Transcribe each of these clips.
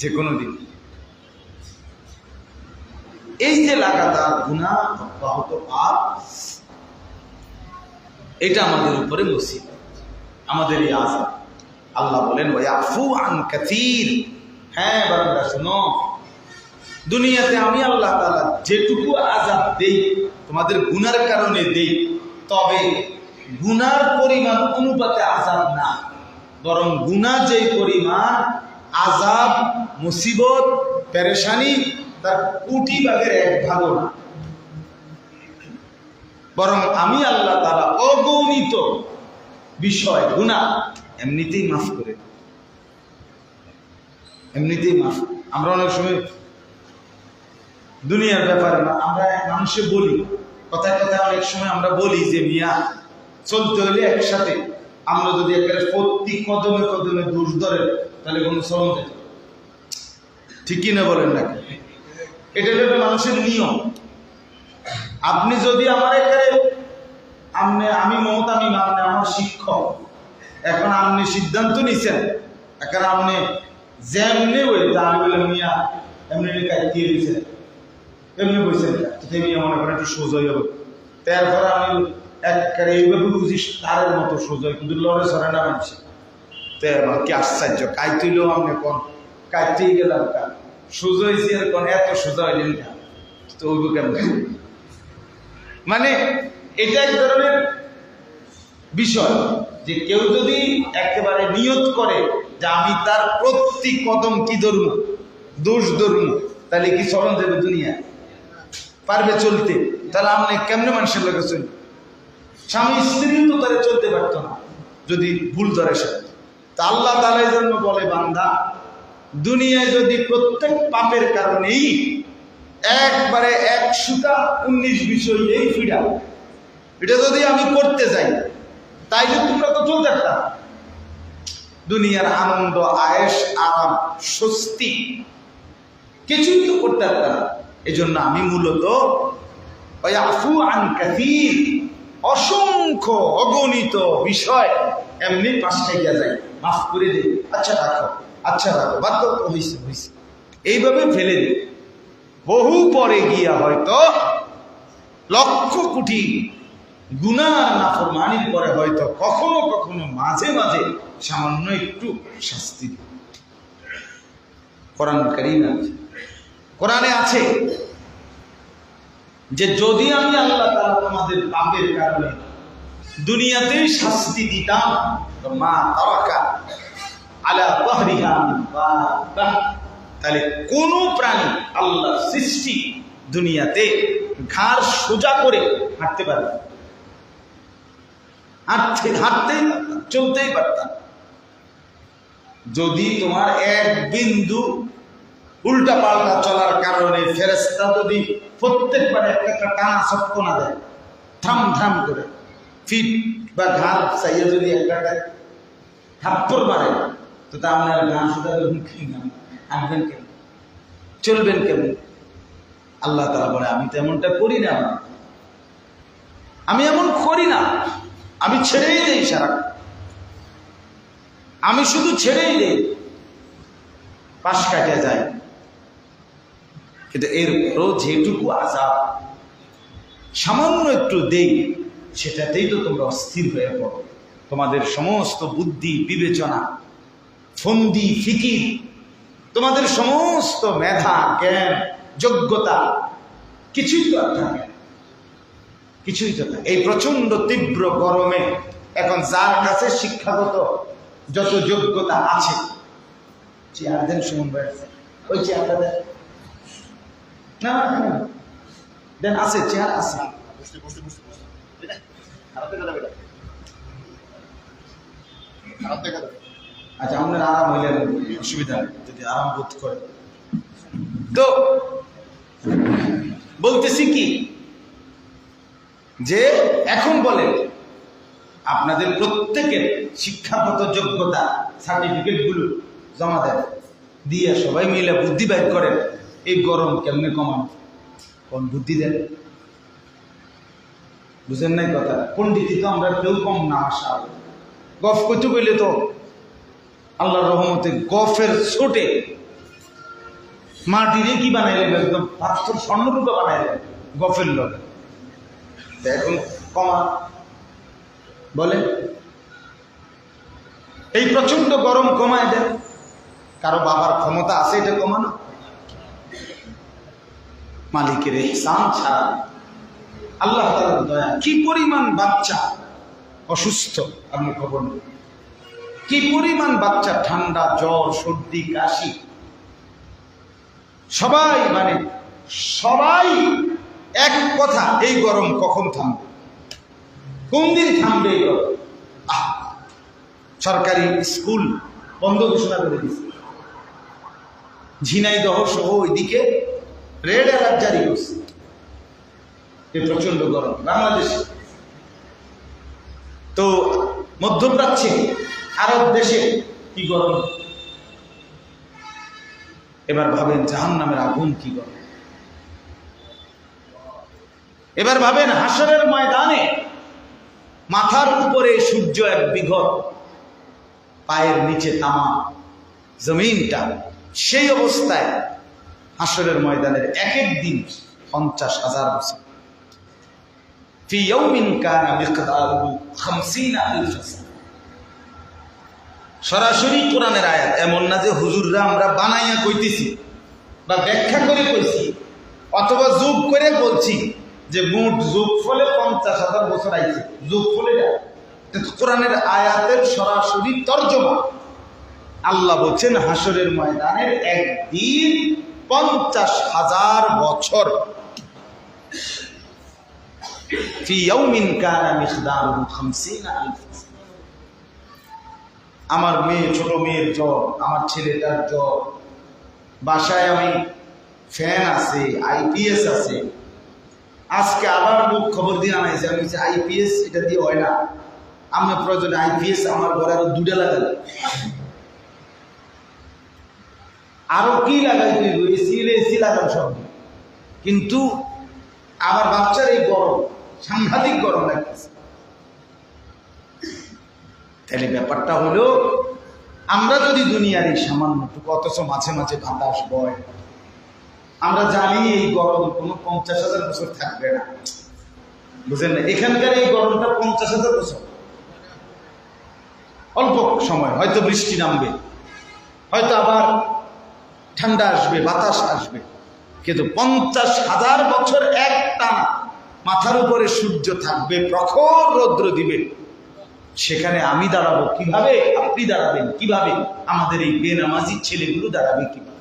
যে কোনো দিন। এই যে লাগাতার গুণা অব্যাহত পাপ, এটা আমাদের উপরে মুসিবত আমাদের এই আজাব আল্লাহ বলেন ওই আফু আন কাতির হ্যাঁ বান্দা, শুনো। দুনিয়াতে আমি আল্লাহ তালা যেটুকু আজাদ দেই, তোমাদের গুনার কারণে দেই, তবে গুনার পরিমাণ অনুপাতে আজাদ না। বরং গুনাহ যে পরিমাণ আজাব মুসিবত, পেরেশানি, তার কোটি ভাগের এক ভাগও বরং আমি আল্লাহ তারা অগণিত বিষয় গুণা এমনিতেই মাফ করে এমনিতেই মাফ। আমরা অনেক সময় দুনিয়ার ব্যাপারে না, আমরা মানুষে বলি। কথায় কথায় অনেক সময় আমরা বলি যে, মিয়া, চলতে হলে একসাথে আমরা যদি একেবারে প্রতি কদমে কদমে দোষ ধরে, তাহলে কোনো চলন যেত না। ঠিক কিনা বলেন না এটা হলো মানুষের নিয়ম। আপনি যদি আমার এখানে আপনি, আমি মমতা আমি আপনি আমার শিক্ষক, এখন আপনি সিদ্ধান্ত নিছেন, এখন আপনি যেমনি ওই আমি মিয়া, এমনি কাটিয়ে দিয়েছেন, এমনি বলছেন তুমি মনে করেন একটু সোজা হবে তারপরে আমি একবারে এইভাবে বুঝিস তারের মতো সোজা। কিন্তু লড়ে সরে না মানছি তো আমার কি আশ্চর্য? কাইতেইলেও আপনি কোন কাইতেই গেলাম কা। সোজা হয়েছি আর কোন এত সোজা হইলেন কা। তো ওইব কেমন? মানে এটা এক ধরনের বিষয় যে কেউ যদি একেবারে নিয়ত করে যে আমি তার প্রতি কদম কি ধরুন দোষ ধরুন তাহলে কি চলন দেবে দুনিয়া পারবে চলতে? তাহলে আপনি কেমনে মানুষের লোকে চলবে স্বামী স্ত্রীও তো তারা চলতে পারতো না, যদি ভুল ধরে সে। আল্লাহ তালের জন্য বলে, বান্দা, দুনিয়ায় যদি প্রত্যেক পাপের কারণেই একবারে এক একশোটা উনিশ বিষয় এই ফিডা এটা যদি আমি করতে যাই, তাইলে তোমরা তো চলতে একটা দুনিয়ার আনন্দ আয়েস আরাম, স্বস্তি কিছুই তো করতে পারতাম এই জন্য আমি মূলত ওই আফু আন কাসির। অসংখ্য অগণিত বিষয় এমনি পাশে গিয়া যায়। মাফ করে দিই আচ্ছা রাখো। আচ্ছা রাখো। বাদ দাও, হইছে হইছে। এইভাবে ফেলে দিই বহু পরে গিয়া হয়তো লক্ষ কোটি গুনার নাফরমানির পরে হয়তো কখনো কখনো মাঝে মাঝে সামান্য একটু শাস্তি। কোরআন আছে। কোরআনে আছে যে যদি আমি আল্লাহ তাআলা তোমাদের পাপের কারণে দুনিয়াতেই শাস্তি দিতাম মা তারাকা তাহলে কোন প্রাণী আল্লাহ সৃষ্টি দুনিয়াতে ঘাড় সোজা করে হাঁটতে পারবে। হাঁটতে হাঁটতেই চলতেই পারতাম যদি তোমার এক বিন্দু উল্টা পাল্টা চলার কারণে ফেরেস্তা যদি প্রত্যেকবার একটা একটা টানা সক্ক না দেয় থাম থাম করে, ফিট বা ঘাড় চাইয়ে যদি একটা থাপ্পর মারে, তো তা আপনার গান শুধু মুখে হাঁটবেন কেন চলবেন কেমন? আল্লাহ তারা বলে, আমি তো এমনটা করি না আমি এমন করি না। আমি ছেড়েই দেই সারা। আমি শুধু ছেড়েই দেই। পাশ কাটিয়ে যায়। কিন্তু এরপরও যেটুকু আজাব সামান্য একটু দেই সেটাতেই তো তোমরা অস্থির হয়ে পড়ো তোমাদের সমস্ত বুদ্ধি, বিবেচনা, ফন্দি, ফিকির, তোমাদের সমস্ত মেধা, জ্ঞান, যোগ্যতা, কিছুই তো আর থাকে কিছুই তো থাকে এই প্রচণ্ড তীব্র গরমে এখন যার কাছে শিক্ষাগত যত যোগ্যতা আছে চেয়ার দেন সুমন ভাই। ওই চেয়ারটা দেন না না, না। দেন আছে চেয়ার আছে। আচ্ছা আপনার আরাম হইলে অসুবিধা নেই যদি আরাম বোধ করে তো বলতেছি কি? যে এখন বলেন আপনাদের প্রত্যেকের শিক্ষাগত যোগ্যতা সার্টিফিকেটগুলো জমা দেন। দিয়ে সবাই মিলে বুদ্ধি বাইর করেন। এই গরম কেমনে কমান? কোন বুদ্ধি দেন? বুঝেন নাই কথা? পণ্ডিতি তো আমরা কেউ কম না আসা গফ করতে গেলে তো আল্লাহর রহমতে গফের ছোটে মাটিরে কি বানাইলেন একদম? পাথর স্বর্ণরূপে বানাইলেন গফের লোক। এখন কমা বলে এই প্রচণ্ড গরম কমায় দেন। কারও বাবার ক্ষমতা আছে এটা কমানো? মালিকের এহসান ছাড়া আল্লাহ দয়া। কি পরিমাণ বাচ্চা অসুস্থ, আপনি খবর নেই কি পরিমাণ বাচ্চা ঠান্ডা, জ্বর, সর্দি, কাশি? সবাই মানে সবাই এক কথা, এই গরম কখন থামবে? কোন দিন থামবে এই গরম! সরকারি স্কুল বন্ধ ঘোষণা করে দিচ্ছে ঝিনাইদহ সহ ওইদিকে রেড অ্যালার্ট জারি করছে। এই প্রচণ্ড গরম, বাংলাদেশে। তো মধ্যপ্রাচ্যে, আরব দেশে কি গরম? এবার ভাবেন জাহান নামের আগুন কি গরম? এবার ভাবেন হাসরের ময়দানে মাথার উপরে সূর্য এক বিঘত পায়ের নিচে তামা, জমিনটা সেই অবস্থায় আসরের ময়দানের এক এক দিন পঞ্চাশ হাজার বছর। সরাসরি কোরআনের আয়াত এমন না যে হুজুররা আমরা বানাইয়া কইতেছি বা ব্যাখ্যা করে কইছি অথবা যুগ করে বলছি যে মোট যুগ ফলে পঞ্চাশ হাজার বছর আইছে। যুগ ফলে কোরআনের আয়াতের সরাসরি তর্জমা। আল্লাহ বলছেন হাসরের ময়দানের একদিন পঞ্চাশ হাজার বছর। আমার মেয়ে, ছোট মেয়ের জ্বর, আমার ছেলেটার জ্বর। বাসায় আমি ফ্যান আছে আইপিএস আছে। আজকে আবার মুখ খবর দিয়ে আনাইছে। আমি যে আইপিএস এটা দিয়ে হয় না। আমার প্রয়োজনে আইপিএস আমার ঘরে আরও দুটা লাগালাম আরও কি লাগাই এসি এসি লাগান সব। কিন্তু আমার বাচ্চার এই গরম, সাংঘাতিক গরম লাগতেছে। তাহলে ব্যাপারটা হলো, আমরা যদি দুনিয়ার এই সামান্যটুকু অথচ মাঝে মাঝে বাতাস বয়, আমরা জানি এই গরম কোনো পঞ্চাশ হাজার বছর থাকবে না। বুঝলেন না? এখানকার এই গরমটা পঞ্চাশ হাজার বছর। অল্প সময়, হয়তো বৃষ্টি নামবে, হয়তো আবার ঠান্ডা আসবে, বাতাস আসবে। কিন্তু পঞ্চাশ হাজার বছর এক টানা মাথার উপরে সূর্য থাকবে, প্রখর রৌদ্র দিবে। সেখানে আমি দাঁড়াবো কীভাবে? আপনি দাঁড়াবেন কীভাবে? আমাদের এই বেনামাজি ছেলেগুলো দাঁড়াবে কীভাবে?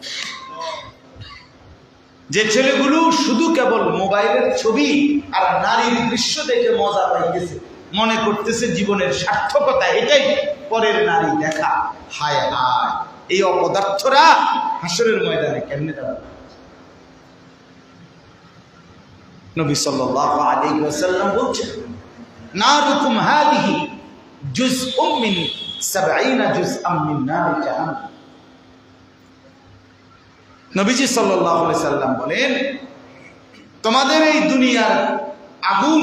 যে ছেলেগুলো শুধু কেবল মোবাইলের ছবি আর নারীর দৃশ্য দেখে মজা পাইতেছে, মনে করতেছে জীবনের সার্থকতা এটাই পরের নারী দেখা। হায় হায়। এই অপদার্থরা হাসরের ময়দানে কেমনে দাঁড়াবে? নবী সাল্লাল্লাহু আলাইহি ওয়াসাল্লাম বলছেন, নারুকুম হাদিহি জুজউম মিন 70 জুজআম মিন নার জাহান্নাম। নবীজি আলাইহি সাল্লাম বলেন, তোমাদের এই দুনিয়ার আগুন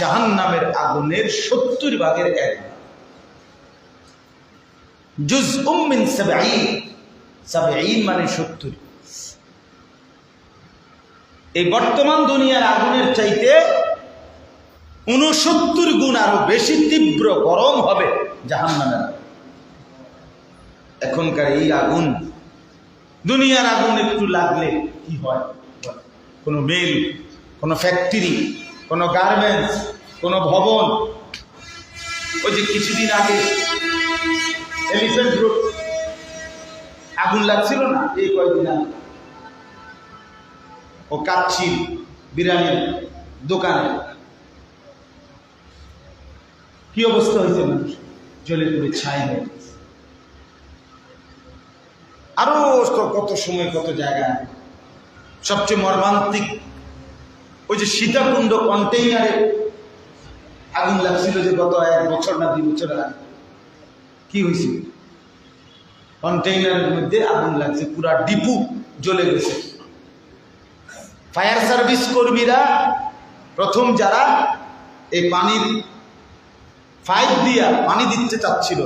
জাহান্নামের আগুনের 70 ভাগের এক জুজউম মিন 70 70 মানে 70 এই বর্তমান দুনিয়ার আগুনের চাইতে উনসত্তর গুণ আরও বেশি তীব্র গরম হবে জাহান্নামের। এখনকার এই আগুন, দুনিয়ার আগুন একটু লাগলে কি হয়? কোনো মেল, কোনো ফ্যাক্টরি, কোনো গার্মেন্টস, কোনো ভবন। ওই যে কিছুদিন আগে এলিফেন্ট রোড আগুন লাগছিল না? এই কয়েকদিন ও কাচ্ছি বিরিয়ানির দোকানে। কি অবস্থা হয়েছে মানুষ? জলে পুরে ছাই হয়ে। আরও কত সময়, কত জায়গা। সবচেয়ে মর্মান্তিক, ওই যে সীতাকুণ্ড কন্টেইনারে আগুন লাগছিল যে গত এক বছর না দুই বছর আগে। কি হয়েছে কন্টেইনারের মধ্যে আগুন লাগছে, পুরা ডিপু জ্বলে গেছে। ফায়ার সার্ভিস কর্মীরা প্রথম যারা এই পানির পাইপ দিয়া পানি দিতে চাচ্ছিল,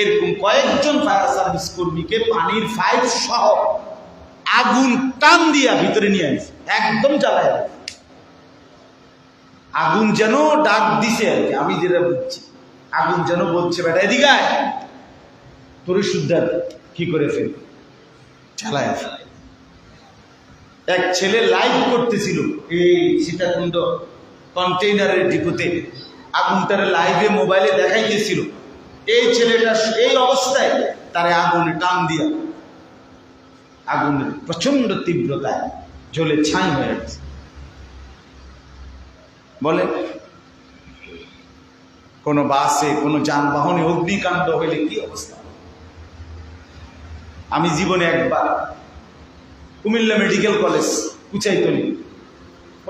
এরকম কয়েকজন ফায়ার সার্ভিস কর্মীকে পানির পাইপ সহ আগুন টান দিয়া ভিতরে নিয়ে আসছে একদম জ্বালায় আগুন যেন ডাক দিছে আর কি, আমি যেটা বুঝছি, আগুন যেন বলছে, বেটা, এদিকে আয় তোরে শুদ্ধার কি করে ফেল। আছে। এক ছেলে লাইভ করতেছিল এই সীতাকুণ্ড কন্টেইনারের ডিপোতে। আগুনটারে লাইভে, মোবাইলে দেখাইতেছিল। এই ছেলেটা এই অবস্থায় তারে আগুনে টান দিয়া আগুনের প্রচণ্ড তীব্রতায় জ্বলে ছাই হয়ে গেছে। বলে, কোনো বাসে, কোনো যানবাহনে অগ্নিকাণ্ড হইলে কি অবস্থা? আমি জীবনে একবার কুমিল্লা মেডিকেল কলেজ কুচাইতলি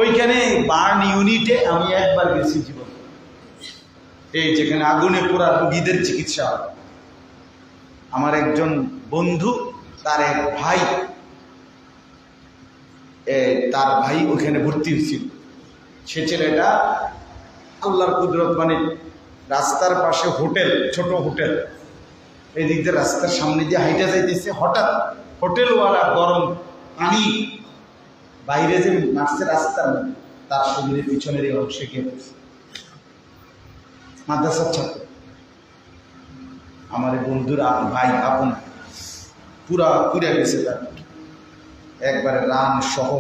ওইখানে বার্ন ইউনিটে আমি একবার গেছি জীবন। এই যেখানে আগুনে পোড়া রোগীদের চিকিৎসা আমার একজন বন্ধু, তার এক ভাই তার ভাই ওখানে ভর্তি হয়েছিল। সে ছেলেটা আল্লাহর কুদরত মানে রাস্তার পাশে হোটেল, ছোট হোটেল। এদিক দিয়ে রাস্তার সামনে দিয়ে হাইটা যাইতেছে, হঠাৎ হোটেলওয়ালা গরম পানি বাইরে যে নার্সের রাস্তার তার শরীরের পিছনের এই অংশে গিয়ে মাদ্রাসার ছাত্র। আমার বন্ধুর ভাই, আপন, পুরা পুরা গেছে তার। একবারে রান সহ